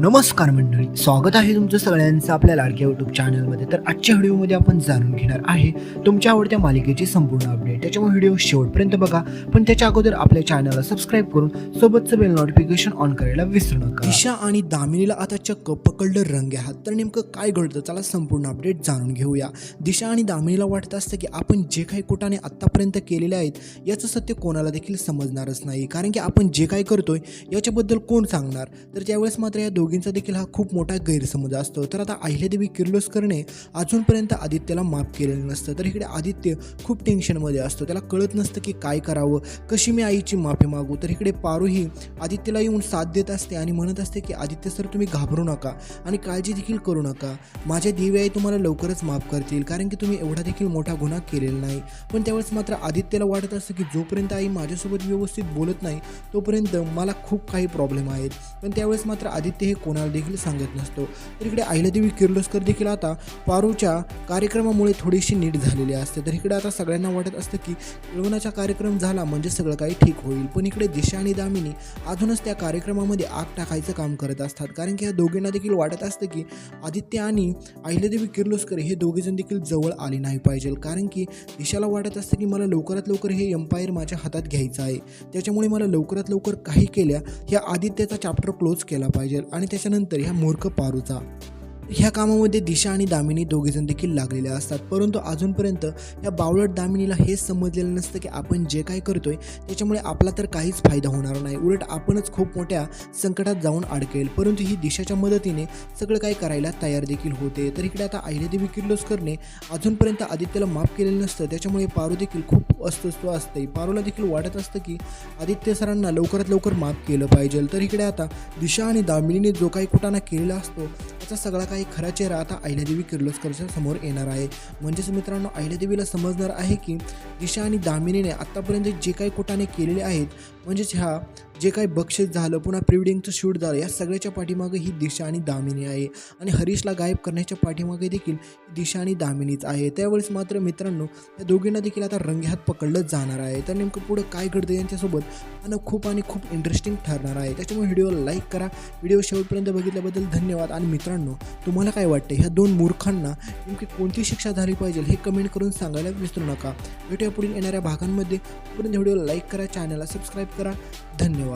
नमस्कार मंडळी स्वागत आहे तुमचं सगळ्यांचं आपल्या लाडक्या यूट्यूब चॅनलमध्ये तर आजच्या व्हिडिओमध्ये आपण जाणून घेणार आहे तुमच्या आवडत्या मालिकेची संपूर्ण अपडेट त्याच्यामुळे व्हिडिओ शेवटपर्यंत बघा पण त्याच्या अगोदर आपल्या चॅनलला सबस्क्राईब करून सोबतचं बेल नोटिफिकेशन ऑन करायला विसरू नका. दिशा आणि दामिनीला आता चक्क पकडलं रंग हात तर नेमकं काय घडतं? त्याला संपूर्ण अपडेट जाणून घेऊया. दिशा आणि दामिनीला वाटत असतं की आपण जे काही कुटाने आत्तापर्यंत केलेले आहेत याचं सत्य कोणाला देखील समजणारच नाही. कारण की आपण जे काही करतोय याच्याबद्दल कोण सांगणार? तर त्यावेळेस मात्र या दोघींचा देखील हा खूप मोठा गैरसमज असतो. तर आता अहिल्यादेवी किर्लोस्करने अजूनपर्यंत आदित्यला माफ केलेलं नसतं. तर इकडे आदित्य खूप टेन्शनमध्ये असतो. त्याला कळत नसतं की काय करावं कशी मी आईची माफी मागू? तर इकडे पारूही आदित्यला येऊन साथ देत असते आणि म्हणत असते की आदित्य सर तुम्ही घाबरू नका आणि काळजी देखील करू नका. माझ्या देवी आई तुम्हाला लवकरच माफ करतील कारण की तुम्ही एवढा देखील मोठा गुन्हा केलेला नाही. पण त्यावेळेस मात्र आदित्यला वाटत असतं की जोपर्यंत आई माझ्यासोबत व्यवस्थित बोलत नाही तोपर्यंत मला खूप काही प्रॉब्लेम आहेत. पण त्यावेळेस मात्र आदित्य हे कोणाला देखील सांगत नसतो. तर इकडे अहिल्यादेवी किर्लोस्कर देखील आता पारूच्या कार्यक्रमामुळे थोडीशी नीट झालेली असते. तर इकडे आता सगळ्यांना वाटत असतं की लग्नाचा कार्यक्रम झाला म्हणजे सगळं काही ठीक होईल. पण इकडे दिशा आणि दामिनी अजूनच त्या कार्यक्रमामध्ये आग टाकायचं काम करत असतात. कारण की या दोघींना देखील वाटत असतं की आदित्य आणि अहिल्यादेवी किर्लोस्कर हे दोघेजण देखील जवळ आले नाही पाहिजे. कारण की दिशाला वाटत असतं की मला लवकरात लवकर हे एम्पायर माझ्या हातात घ्यायचं आहे. त्याच्यामुळे मला लवकरात लवकर काही केल्या ह्या आदित्याचा चॅप्टर क्लोज केला पाहिजे. आणि त्याच्यानंतर ह्या मूर्ख पारूचा ह्या कामामध्ये दिशा आणि दामिनी दोघेजण देखील लागलेल्या असतात. परंतु अजूनपर्यंत या बावलट दामिनीला हेच समजलेलं नसतं की आपण जे काय करतोय त्याच्यामुळे आपला तर काहीच फायदा होणार नाही. उलट आपणच खूप मोठ्या संकटात जाऊन अडकेल. परंतु ही दिशाच्या मदतीने सगळं काही करायला तयार देखील होते. तर इकडे आता अहिल्यादेवी किर्लोस्करने अजूनपर्यंत आदित्यला माफ केलेलं नसतं. त्याच्यामुळे पारू देखील खूप अस्तित्व असते पारूला देखील वाटत असतं की आदित्य सरांना लवकरात लवकर माफ केलं पाहिजे. तर इकडे आता दिशा आणि दामिनीने जो काही कुटाणा केलेला असतो त्याचा सगळा काही खरा चेहरा आता अहिल्यादेवी किर्लोस्करच्या समोर येणार आहे. म्हणजेच मित्रांनो अहिल्यादेवीला समजणार आहे की दिशा आणि दामिनीने आत्तापर्यंत जे काही कुटाने केलेले आहेत म्हणजेच ह्या जे काही बक्षीस झालं पुन्हा प्रिवेडिंगचं शूट झालं या सगळ्याच्या पाठीमागे ही दिशा आणि दामिनी आहे. आणि हरीशला गायब करण्याच्या पाठीमागे देखील दिशा आणि दामिनीच आहे. त्यावेळेस मात्र मित्रांनो या दोघींना देखील आता रंगेहात पकडलंच जाणार आहे. तर नेमकं पुढं काय घडतं यांच्यासोबत आणि खूप आणि खूप इंटरेस्टिंग ठरणार आहे. त्याच्यामुळे व्हिडिओला लाईक करा. व्हिडिओ शेवटपर्यंत बघितल्याबद्दल धन्यवाद. आणि मित्रांनो तुम्हाला काय वाटतं? ह्या दोन मूर्खांना नेमकी कोणती शिक्षा झाली पाहिजे हे कमेंट करून सांगायला विसरू नका. भेटूया पुढील येणाऱ्या भागांमध्ये. पर्यंत व्हिडिओला लाईक करा चॅनलला सबस्क्राईब करा. धन्यवाद.